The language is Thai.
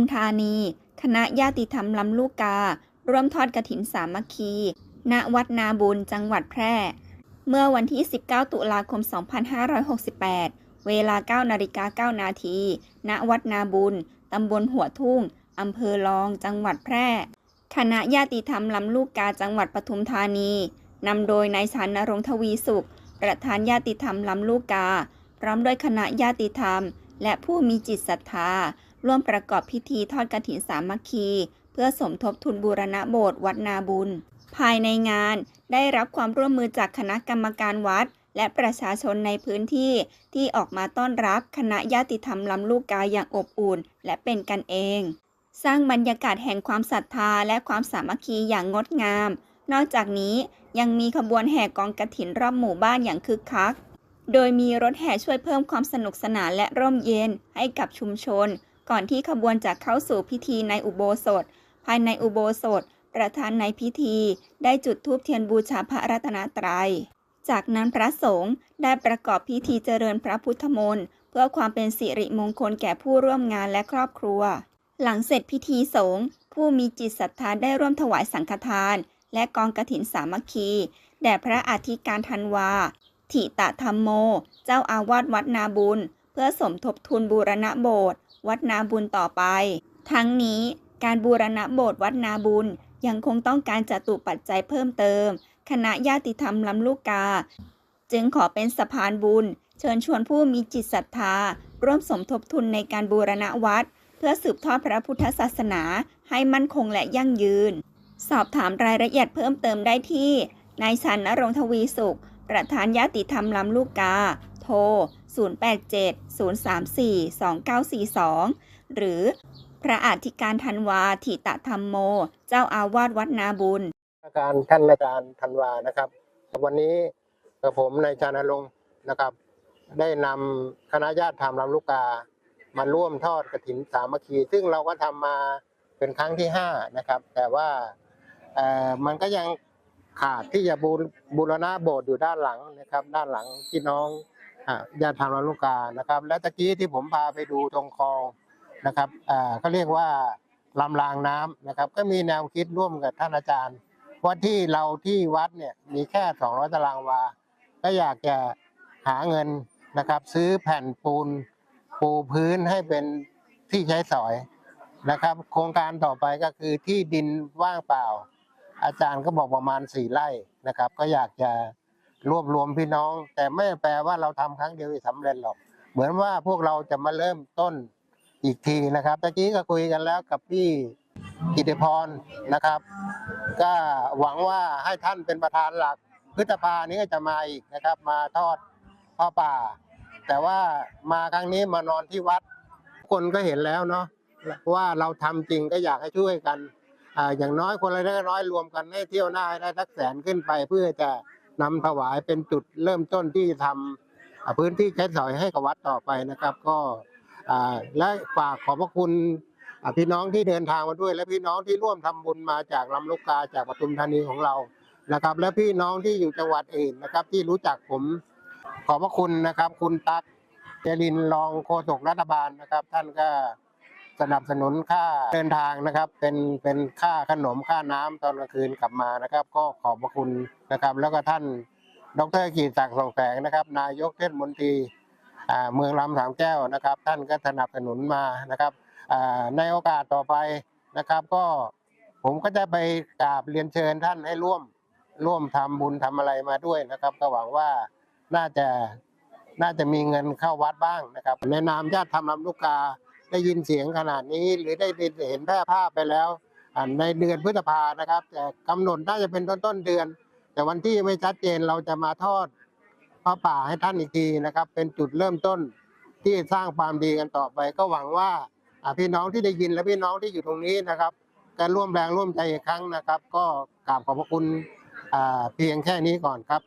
มธานี คณะญาติธรรมลำลูกกา ร่วมทอดกฐินสามัคคี ณ วัดนาบุญจังหวัดแพร่ เมื่อวันที่ 19 ตุลาคม 2568 เวลา 9 นาฬิกา 9 นาที ณ วัดนาบุญ ตำบลหัวทุ่ง อำเภอลอง จังหวัดแพร่ คณะญาติธรรมลำลูกกาจังหวัดปทุมธานี นำโดยนายชันนรงทวีสุข ประธานญาติธรรมลำลูกกา พร้อมด้วยคณะญาติธรรม และผู้มีจิตศรัทธา ร่วมประกอบพิธีทอดกฐินสามัคคี เพื่อสมทบทุนบูรณะโบสถ์วัดนาบุญ ภายในงานได้รับความร่วมมือจากคณะกรรมการวัด และประชาชนในพื้นที่ที่ออกมาต้อนรับคณะญาติธรรมลำลูกกาอย่างอบอุ่น และเป็นกันเอง สร้างบรรยากาศแห่งความศรัทธาและความสามัคคีอย่างงดงาม นอกจากนี้ยังมีขบวนแห่กองกฐินรอบหมู่บ้านอย่างคึกคัก โดยมีรถแห่ช่วยเพิ่มความสนุกสนานและร่มเย็นให้กับชุมชน ก่อนที่ขบวนจะเข้าสู่พิธีในอุโบสถ ภายในอุโบสถ ประธานในพิธี ได้จุดธูปเทียนบูชาพระรัตนตรัย จากนั้นพระสงฆ์ได้ประกอบพิธีเจริญพระพุทธมนต์เพื่อความเป็นสิริมงคลแก่ผู้ร่วมงานและครอบครัว หลังเสร็จพิธีสงฆ์ผู้มีจิตศรัทธาได้ร่วมถวายสังฆทาน และกองกฐินสามัคคี แด่พระอธิการธันวา ถิตะธรรมโม เจ้าอาวาสวัดนาบุญ เพื่อสมทบทุนบูรณะโบสถ์วัดนาบุญต่อไป ทั้งนี้การบูรณะโบสถ์วัดนาบุญยังคงต้องการจตุปัจจัยเพิ่มเติม คณะญาติธรรมลำลูกกา จึงขอเป็นสะพานบุญ เชิญชวนผู้มีจิตศรัทธา ร่วมสมทบทุนในการบูรณะวัด เพื่อสืบทอดพระพุทธศาสนาให้มั่นคงและยั่งยืน สอบถามรายละเอียดเพิ่มเติมได้ที่นายชันนรงทวีสุข ประธานญาติธรรมลำลูกกา โทร 087-034-2942 หรือพระอาธิการธันวาถิตะธรรมโม เจ้าอาวาสวัดนาบุญ อาการท่านอาจารย์ธันวานะครับ วันนี้กับผมนายชานรงนะครับ ได้นำคณะญาติธรรมลำลูกกามาร่วมทอดกระถินสามัคคี ซึ่งเราก็ทำมาเป็นครั้งที่ห้านะครับ แต่ว่ามันก็ยัง ขาดที่จะบูรบูรณะโบสถ์อยู่ด้านหลังนะครับ ด้านหลังพี่น้องอ่าญาติธรรมลำลูกกานะครับ และตะกี้ที่ผมพาไปดูตรงคลองนะครับอ่าเขาเรียกว่าลำรางน้ำนะครับ ก็มีแนวคิดร่วมกับท่านอาจารย์เพราะที่เราที่วัดเนี่ยมีแค่ 200 ตารางวา ก็อยากจะหาเงินนะครับ ซื้อแผ่นปูนปูพื้นให้เป็นที่ใช้สอยนะครับ โครงการต่อไปก็คือที่ดินว่างเปล่า อาจารย์ก็บอกประมาณสี่ไร่นะครับ ก็อยากจะรวบรวมพี่น้อง แต่ไม่แปลว่าเราทำครั้งเดียวจะสำเร็จหรอก เหมือนว่าพวกเราจะมาเริ่มต้นอีกทีนะครับตะกี้ก็คุยกันแล้วกับพี่กิติพรนะครับ ก็หวังว่าให้ท่านเป็นประธานหลักพฤษภานี้ก็จะมาอีกนะครับ มาทอดพ่อป่า แต่ว่ามาครั้งนี้มานอนที่วัด คนก็เห็นแล้วเนาะว่าเราทำจริงก็อยากให้ช่วยกัน อย่างน้อยคนละเล็กน้อยรวมกันให้เที่ยวหน้าให้ได้สักแสนขึ้นไป เพื่อจะนำถวายเป็นจุดเริ่มต้นที่ทำอ่าพื้นที่ใช้สอยให้กับวัดต่อไปนะครับ ก็และฝากขอบพระคุณพี่น้องที่เดินทางมาด้วย และพี่น้องที่ร่วมทำบุญมาจากลำลูกกาจากปทุมธานีของเรานะครับ และพี่น้องที่อยู่จังหวัดอื่นนะครับ ที่รู้จักผมขอบพระคุณนะครับ คุณตั๊กเจรินรองโฆษกรัฐบาลนะครับ ท่านก็ สนับสนุนค่าเดินทางนะครับ เป็นเป็นค่าขนมค่าน้ำตอนกลางคืนกลับมานะครับ ก็ขอบพระคุณนะครับ แล้วก็ท่านดรกีศักดิ์ส่องแสงนะครับ นายกเทศมนตรีเมืองลำสามแก้วนะครับ ท่านก็สนับสนุนมานะครับในโอกาสต่อไปนะครับ ก็ผมก็จะไปกราบเรียนเชิญท่านให้ร่วมร่วมทำบุญทำอะไรมาด้วยนะครับ ก็หวังว่าน่าจะน่าจะมีเงินเข้าวัดบ้างนะครับ ในนามญาติธรรมลำลูกกา ได้ยินเสียงขนาดนี้ หรือได้เห็นแพร่ภาพไปแล้วในเดือนพฤษภานะครับ แต่กำหนดน่าจะเป็นต้นต้นเดือน แต่วันที่ไม่ชัดเจนเราจะมาทอดพระป่าให้ท่านอีกทีนะครับ เป็นจุดเริ่มต้นที่สร้างความดีกันต่อไป ก็หวังว่าพี่น้องที่ได้ยินและพี่น้องที่อยู่ตรงนี้นะครับการร่วมแรงร่วมใจอีกครั้งนะครับ ก็กราบขอบพระคุณเพียงแค่นี้ก่อนครับ